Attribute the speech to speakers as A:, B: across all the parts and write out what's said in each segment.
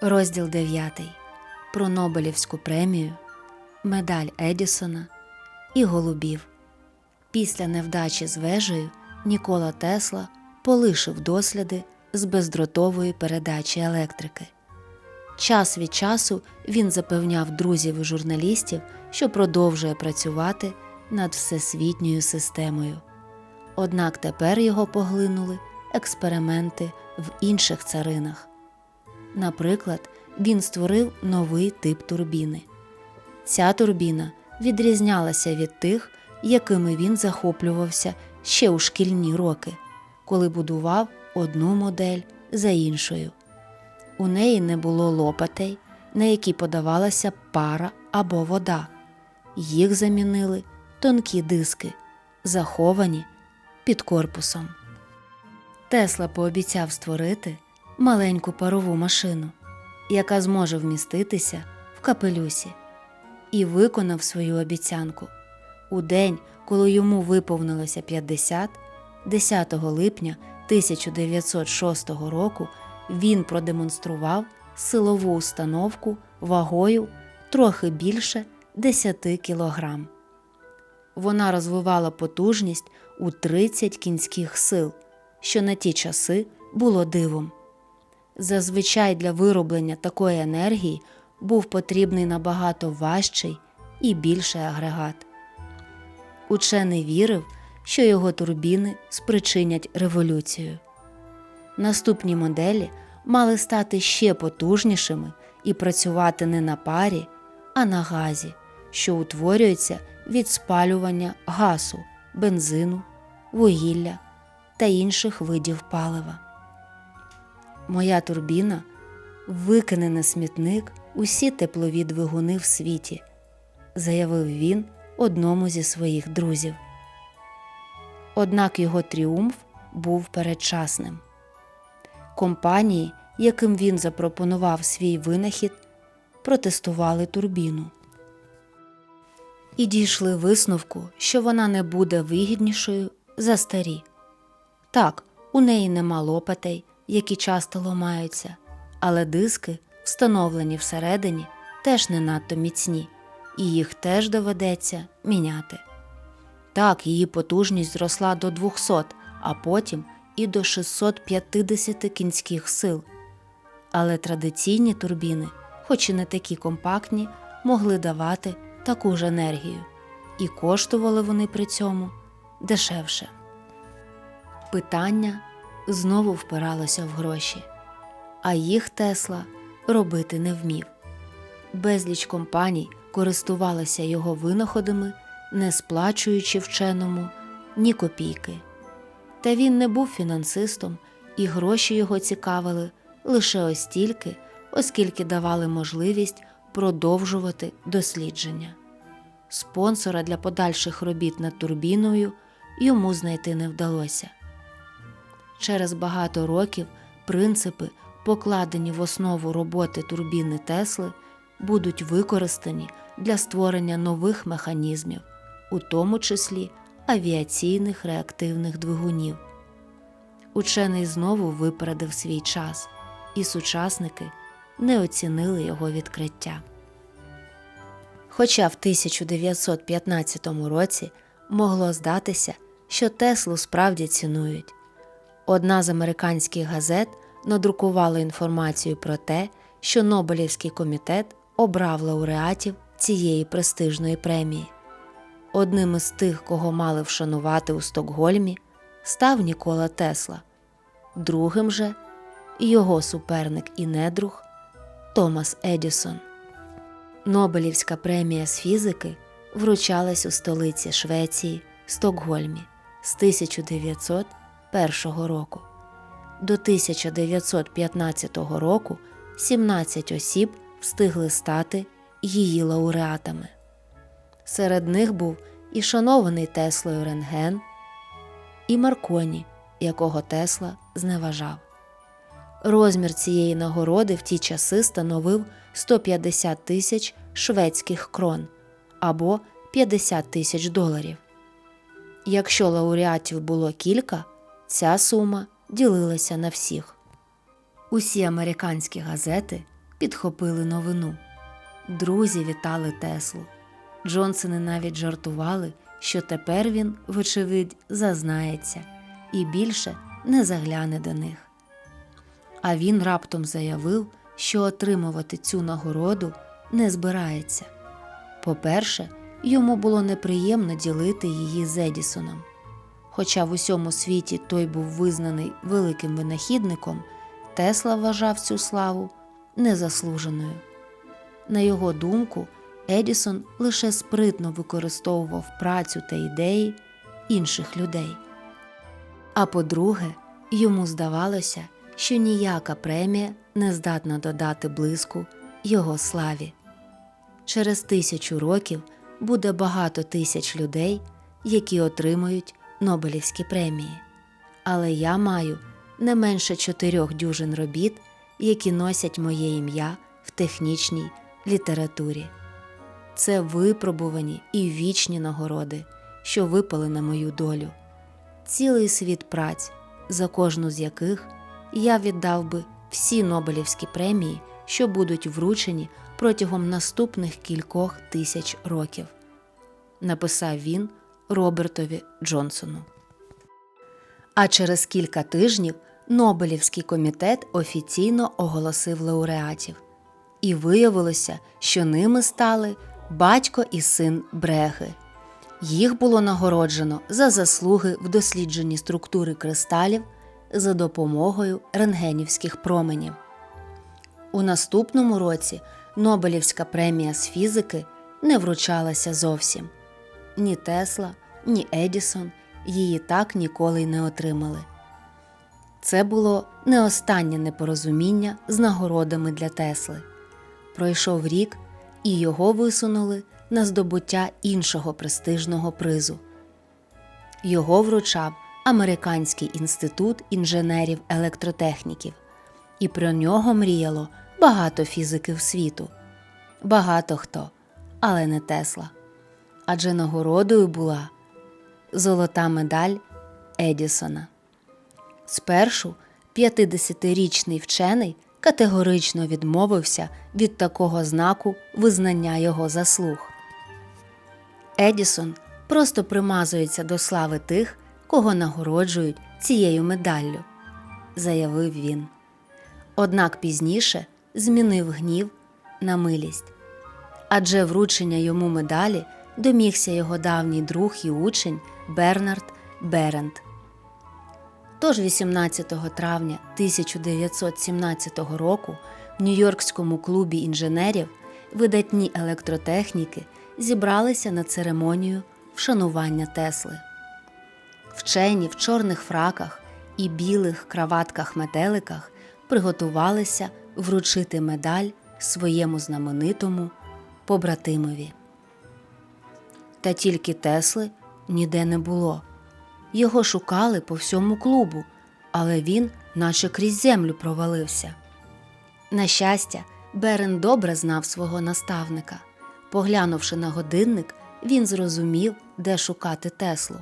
A: Розділ 9. Про Нобелівську премію, медаль Едісона і голубів. Після невдачі з вежею Нікола Тесла полишив досліди з бездротової передачі електрики. Час від часу він запевняв друзів і журналістів, що продовжує працювати над всесвітньою системою. Однак тепер його поглинули експерименти в інших царинах. Наприклад, він створив новий тип турбіни. Ця турбіна відрізнялася від тих, якими він захоплювався ще у шкільні роки, коли будував одну модель за іншою. У неї не було лопатей, на які подавалася пара або вода. Їх замінили тонкі диски, заховані під корпусом. Тесла пообіцяв створити маленьку парову машину, яка зможе вміститися в капелюсі, і виконав свою обіцянку. У день, коли йому виповнилося 50, 10 липня 1906 року, він продемонстрував силову установку вагою трохи більше 10 кілограм. Вона розвивала потужність у 30 кінських сил, що на ті часи було дивом. Зазвичай для вироблення такої енергії був потрібний набагато важчий і більший агрегат. Учений вірив, що його турбіни спричинять революцію. Наступні моделі мали стати ще потужнішими і працювати не на парі, а на газі, що утворюється від спалювання газу, бензину, вугілля та інших видів палива. Моя турбіна викине на смітник усі теплові двигуни в світі, заявив він одному зі своїх друзів. Однак його тріумф був передчасним. Компанії, яким він запропонував свій винахід, протестували турбіну і дійшли висновку, що вона не буде вигіднішою за старі. Так, у неї нема лопатей, які часто ламаються, але диски, встановлені всередині, теж не надто міцні, і їх теж доведеться міняти. Так, її потужність зросла до 200, а потім і до 650 кінських сил. Але традиційні турбіни, хоч і не такі компактні, могли давати таку ж енергію, і коштували вони при цьому дешевше. Питання знову впиралося в гроші, а їх Тесла робити не вмів. Безліч компаній користувалися його винаходами, не сплачуючи вченому ні копійки. Та він не був фінансистом, і гроші його цікавили лише ось стільки, оскільки давали можливість продовжувати дослідження. Спонсора для подальших робіт над турбіною йому знайти не вдалося. Через багато років принципи, покладені в основу роботи турбіни Тесли, будуть використані для створення нових механізмів, у тому числі авіаційних реактивних двигунів. Учений знову випередив свій час, і сучасники не оцінили його відкриття. Хоча в 1915 році могло здатися, що Теслу справді цінують. Одна з американських газет надрукувала інформацію про те, що Нобелівський комітет обрав лауреатів цієї престижної премії. Одним із тих, кого мали вшанувати у Стокгольмі, став Нікола Тесла, другим же його суперник і недруг Томас Едісон. Нобелівська премія з фізики вручалась у столиці Швеції Стокгольмі з 1901 року. До 1915 року 17 осіб встигли стати її лауреатами. Серед них був і шанований Теслою Рентген, і Марконі, якого Тесла зневажав. Розмір цієї нагороди в ті часи становив 150 тисяч шведських крон або 50 тисяч доларів. Якщо лауреатів було кілька, ця сума ділилася на всіх. Усі американські газети підхопили новину. Друзі вітали Теслу. Джонсони навіть жартували, що тепер він, вочевидь, зазнається і більше не загляне до них. А він раптом заявив, що отримувати цю нагороду не збирається. По-перше, йому було неприємно ділити її з Едісоном. Хоча в усьому світі той був визнаний великим винахідником, Тесла вважав цю славу незаслуженою. На його думку, Едісон лише спритно використовував працю та ідеї інших людей. А по-друге, йому здавалося, що ніяка премія не здатна додати блиску його славі. Через тисячу років буде багато тисяч людей, які отримують Нобелівські премії. Але я маю не менше чотирьох дюжин робіт, які носять моє ім'я в технічній літературі. Це випробувані і вічні нагороди, що випали на мою долю, цілий світ праць, за кожну з яких я віддав би всі Нобелівські премії, що будуть вручені протягом наступних кількох тисяч років, написав він Робертові Джонсону. А через кілька тижнів Нобелівський комітет офіційно оголосив лауреатів, і виявилося, що ними стали батько і син Бреги. Їх було нагороджено за заслуги в дослідженні структури кристалів за допомогою рентгенівських променів. У наступному році Нобелівська премія з фізики не вручалася зовсім. Ні Тесла, ні Едісон її так ніколи й не отримали. Це було не останнє непорозуміння з нагородами для Тесли. Пройшов рік, і його висунули на здобуття іншого престижного призу. Його вручав Американський інститут інженерів електротехніків, і про нього мріяло багато фізиків світу. Багато хто, але не Тесла. Адже нагородою була золота медаль Едісона. Спершу 50-річний вчений категорично відмовився від такого знаку визнання його заслуг. Едісон просто примазується до слави тих, кого нагороджують цією медаллю, заявив він. Однак пізніше змінив гнів на милість, адже вручення йому медалі домігся його давній друг і учень Бернард Берент. Тож 18 травня 1917 року в Нью-Йоркському клубі інженерів видатні електротехніки зібралися на церемонію вшанування Тесли. Вчені в чорних фраках і білих краватках-метеликах приготувалися вручити медаль своєму знаменитому побратимові. Та тільки Тесли ніде не було. Його шукали по всьому клубу, але він, наче крізь землю, провалився. На щастя, Берен добре знав свого наставника. Поглянувши на годинник, він зрозумів, де шукати Теслу.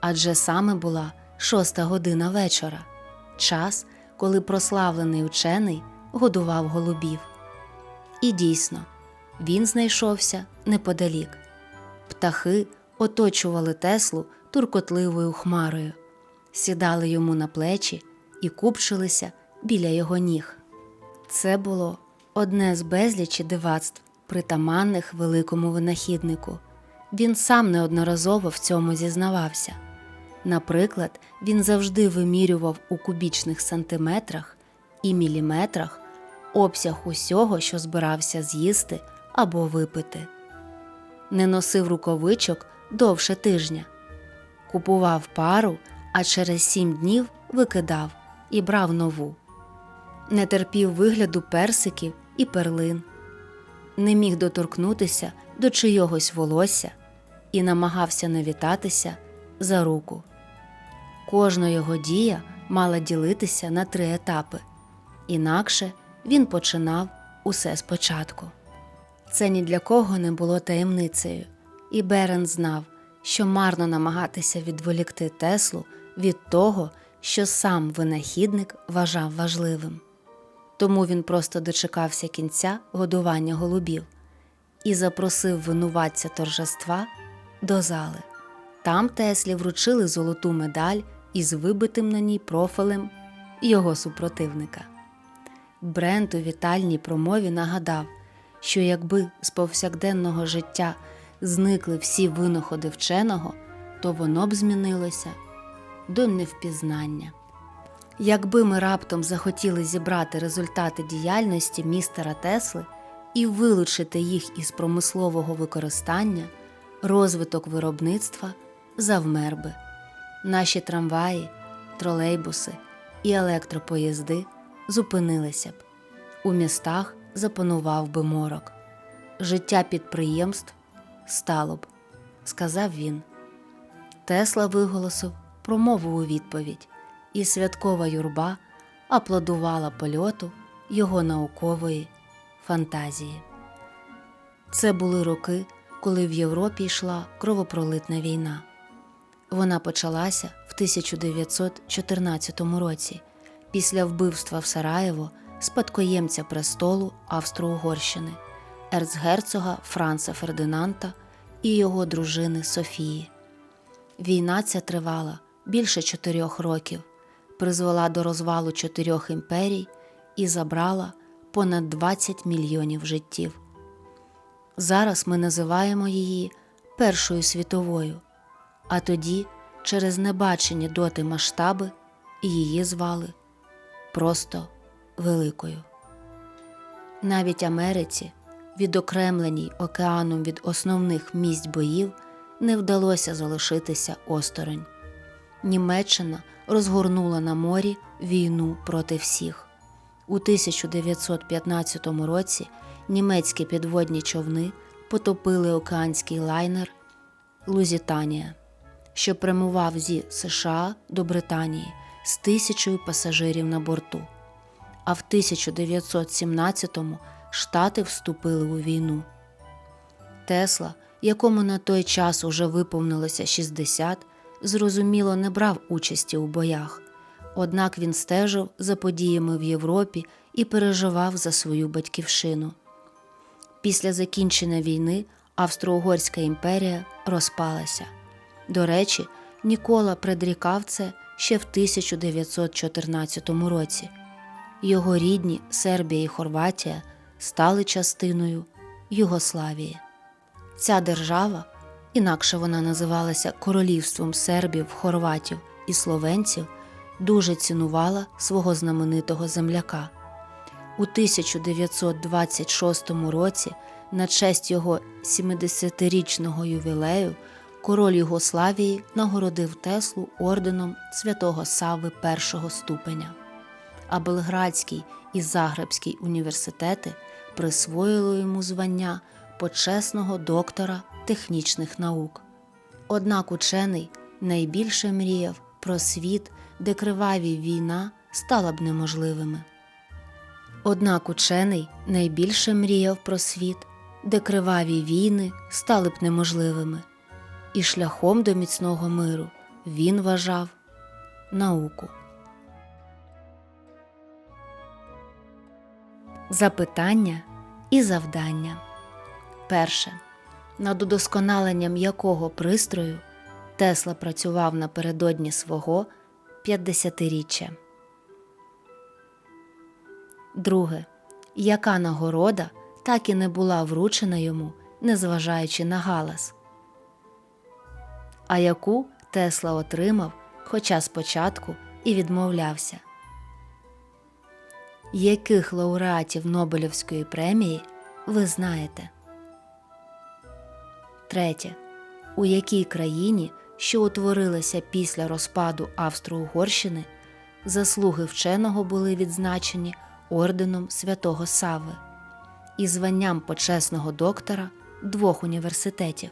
A: Адже саме була шоста година вечора, час, коли прославлений учений годував голубів. І дійсно, він знайшовся неподалік. Птахи оточували Теслу туркотливою хмарою, сідали йому на плечі і купчилися біля його ніг. Це було одне з безлічі дивацтв, притаманних великому винахіднику. Він сам неодноразово в цьому зізнавався. Наприклад, він завжди вимірював у кубічних сантиметрах і міліметрах обсяг усього, що збирався з'їсти або випити, не носив рукавичок довше тижня, купував пару, а через сім днів викидав і брав нову, не терпів вигляду персиків і перлин, не міг доторкнутися до чийогось волосся і намагався не вітатися за руку. Кожна його дія мала ділитися на три етапи, інакше він починав усе спочатку. Це ні для кого не було таємницею, і Берен знав, що марно намагатися відволікти Теслу від того, що сам винахідник вважав важливим. тому він просто дочекався кінця годування голубів і запросив винуватця торжества до зали. Там Теслі вручили золоту медаль із вибитим на ній профілем його супротивника. Брент у вітальній промові нагадав, що якби з повсякденного життя зникли всі винаходи вченого, то воно б змінилося до невпізнання. Якби ми раптом захотіли зібрати результати діяльності містера Тесли і вилучити їх із промислового використання, розвиток виробництва завмер би. Наші трамваї, тролейбуси і електропоїзди зупинилися б. У містах запанував би морок. Життя підприємств стало б, сказав він. Тесла виголосив промову у відповідь, і святкова юрба аплодувала польоту його наукової фантазії. Це були роки, коли в Європі йшла кровопролитна війна. Вона почалася в 1914 році після вбивства в Сараєво спадкоємця престолу Австро-Угорщини, ерцгерцога Франца Фердинанта і його дружини Софії. Війна ця тривала більше чотирьох років, призвела до розвалу чотирьох імперій і забрала понад 20 мільйонів життів. Зараз ми називаємо її Першою світовою, а тоді, через небачені доти масштаби, її звали просто Великою. Навіть Америці, відокремленій океаном від основних місць боїв, не вдалося залишитися осторонь. Німеччина розгорнула на морі війну проти всіх. У 1915 році німецькі підводні човни потопили океанський лайнер Лузітанія, що прямував зі США до Британії з тисячою пасажирів на борту. А в 1917-му Штати вступили у війну. Тесла, якому на той час уже виповнилося 60, зрозуміло не брав участі у боях. Однак він стежив за подіями в Європі і переживав за свою батьківщину. Після закінчення війни Австро-Угорська імперія розпалася. До речі, Нікола предрікав це ще в 1914 році. Його рідні Сербія і Хорватія стали частиною Югославії. Ця держава, інакше вона називалася Королівством сербів, хорватів і словенців, дуже цінувала свого знаменитого земляка. У 1926 році, на честь його 70-річного ювілею, король Югославії нагородив Теслу орденом святого Сави першого ступеня. А Белградський і Загребський університети присвоїли йому звання почесного доктора технічних наук. Однак учений найбільше мріяв про світ, де криваві війна стала б неможливими. Однак учений найбільше мріяв про світ, де криваві війни стали б неможливими, і шляхом до міцного миру він вважав науку. Запитання і завдання. Перше. Над удосконаленням якого пристрою Тесла працював напередодні свого 50-річчя. Друге. Яка нагорода так і не була вручена йому, незважаючи на галас? А яку Тесла отримав, хоча спочатку і відмовлявся? Яких лауреатів Нобелівської премії ви знаєте? Третє. У якій країні, що утворилася після розпаду Австро-Угорщини, заслуги вченого були відзначені орденом Святого Сави і званням почесного доктора двох університетів?